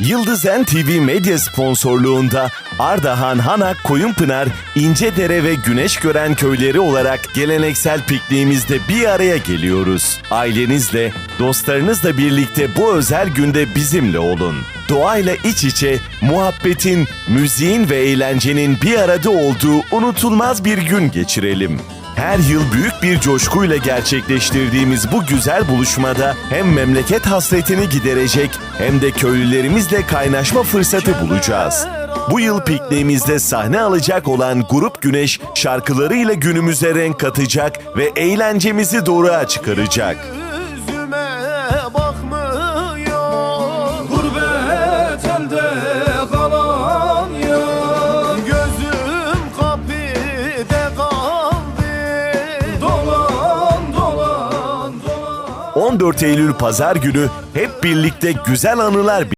Yıldız TV Medya sponsorluğunda Ardahan, Hanak, Koyunpınar, İncedere ve Güneşgören köyleri olarak geleneksel pikniğimizde bir araya geliyoruz. Ailenizle, dostlarınızla birlikte bu özel günde bizimle olun. Doğayla iç içe, muhabbetin, müziğin ve eğlencenin bir arada olduğu unutulmaz bir gün geçirelim. Her yıl büyük bir coşkuyla gerçekleştirdiğimiz bu güzel buluşmada hem memleket hasretini giderecek hem de köylülerimizle kaynaşma fırsatı bulacağız. Bu yıl pikniğimizde sahne alacak olan Grup Güneş şarkılarıyla günümüze renk katacak ve eğlencemizi doğruğa çıkaracak. 14 Eylül Pazar günü hep birlikte güzel anılar